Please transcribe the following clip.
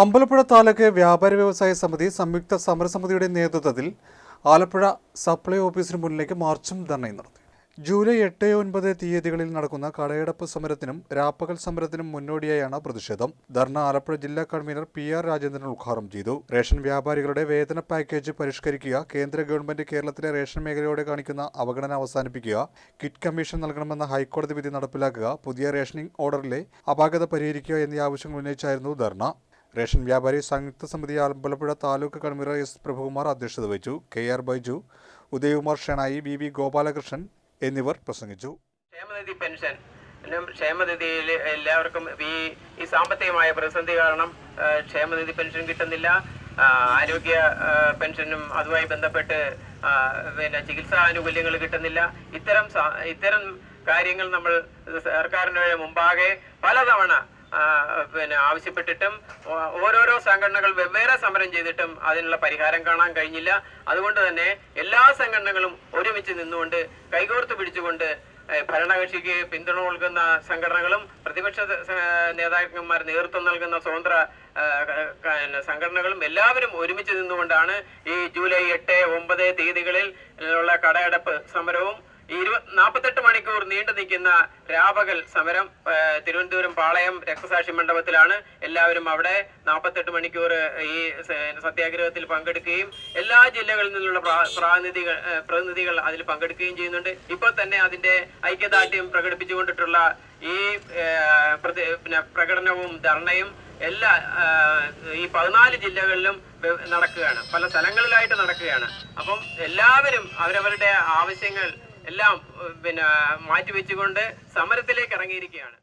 അമ്പലപ്പുഴ താലൂക്ക് വ്യാപാര വ്യവസായ സമിതി സംയുക്ത സമരസമിതിയുടെ നേതൃത്വത്തിൽ ആലപ്പുഴ സപ്ലൈ ഓഫീസിന് മുന്നിലേക്ക് മാർച്ചും ധർണയും നടത്തി. ജൂലൈ എട്ട് ഒൻപത് തീയതികളിൽ നടക്കുന്ന കടയടപ്പ് സമരത്തിനും രാപ്പകൽ സമരത്തിനും മുന്നോടിയായാണ് പ്രതിഷേധം. ധർണ ആലപ്പുഴ ജില്ലാ കൺവീനർ പി ആർ രാജേന്ദ്രൻ ഉദ്ഘാടനം ചെയ്തു. റേഷൻ വ്യാപാരികളുടെ വേതന പാക്കേജ് പരിഷ്കരിക്കുക കേന്ദ്ര ഗവൺമെന്റ് കേരളത്തിലെ റേഷൻ മേഖലയോടെ കാണിക്കുന്ന അവഗണന അവസാനിപ്പിക്കുക കിറ്റ് കമ്മീഷൻ നൽകണമെന്ന ഹൈക്കോടതി വിധി നടപ്പിലാക്കുക പുതിയ റേഷനിംഗ് ഓർഡറിലെ അപാകത പരിഹരിക്കുക എന്നീ ആവശ്യങ്ങൾ ഉന്നയിച്ചായിരുന്നു ധർണ. റേഷൻ വ്യാപാരി സംയുക്ത സമിതി അമ്പലപ്പുഴ താലൂക്ക് കൺവീനർ എസ് പ്രഭുകുമാർ അധ്യക്ഷത വഹിച്ചു. കെ ആർ ബൈജു ഉദയകുമാർ ഷെണായി ബി വി ഗോപാലകൃഷ്ണൻ എന്നിവർ പ്രസംഗിച്ചു. പെൻഷൻ. ക്ഷേമനിധിയിൽ എല്ലാവർക്കും ഈ ഈ സാമ്പത്തികമായ പ്രതിസന്ധി കാരണം ക്ഷേമനിധി പെൻഷൻ കിട്ടുന്നില്ല. ആരോഗ്യ പെൻഷനും അതുമായി ബന്ധപ്പെട്ട് പിന്നെ ചികിത്സാ ആനുകൂല്യങ്ങൾ കിട്ടുന്നില്ല. ഇത്തരം ഇത്തരം കാര്യങ്ങൾ നമ്മൾ സർക്കാരിന് മുമ്പാകെ പലതവണ പിന്നെ ആവശ്യപ്പെട്ടിട്ടും ഓരോരോ സംഘടനകൾ വെവ്വേറെ സമരം ചെയ്തിട്ടും അതിനുള്ള പരിഹാരം കാണാൻ കഴിഞ്ഞില്ല. അതുകൊണ്ട് തന്നെ എല്ലാ സംഘടനകളും ഒരുമിച്ച് നിന്നുകൊണ്ട് കൈകോർത്ത് പിടിച്ചുകൊണ്ട് ഭരണകക്ഷിക്ക് പിന്തുണ നൽകുന്ന സംഘടനകളും പ്രതിപക്ഷ നേതാക്കന്മാർ നേതൃത്വം നൽകുന്ന സ്വതന്ത്ര സംഘടനകളും എല്ലാവരും ഒരുമിച്ച് നിന്നുകൊണ്ടാണ് ഈ ജൂലൈ എട്ട് ഒമ്പത് തീയതികളിൽ ഉള്ള കടയടപ്പ് സമരവും നാൽപ്പത്തെട്ട് മണിക്കൂർ നീണ്ടു നിൽക്കുന്ന രാപകൽ സമരം തിരുവനന്തപുരം പാളയം രക്തസാക്ഷി മണ്ഡപത്തിലാണ് എല്ലാവരും അവിടെ നാൽപ്പത്തെട്ട് മണിക്കൂർ ഈ സത്യാഗ്രഹത്തിൽ പങ്കെടുക്കുകയും എല്ലാ ജില്ലകളിൽ നിന്നുള്ള പ്രാ- പ്രാതിനിധികൾ പ്രതിനിധികൾ അതിൽ പങ്കെടുക്കുകയും ചെയ്യുന്നുണ്ട്. ഇപ്പോൾ തന്നെ അതിന്റെ ഐക്യദാർഢ്യം പ്രകടിപ്പിച്ചുകൊണ്ടിട്ടുള്ള ഈ പ്രകടനവും ധർണയും എല്ലാ ഈ പതിനാല് ജില്ലകളിലും നടക്കുകയാണ്. പല സ്ഥലങ്ങളിലായിട്ട് നടക്കുകയാണ്. അപ്പം എല്ലാവരും അവരവരുടെ ആവശ്യങ്ങൾ എല്ലാം പിന്നെ മാറ്റിവെച്ചുകൊണ്ട് സമരത്തിലേക്ക് ഇറങ്ങിയിരിക്കുകയാണ്.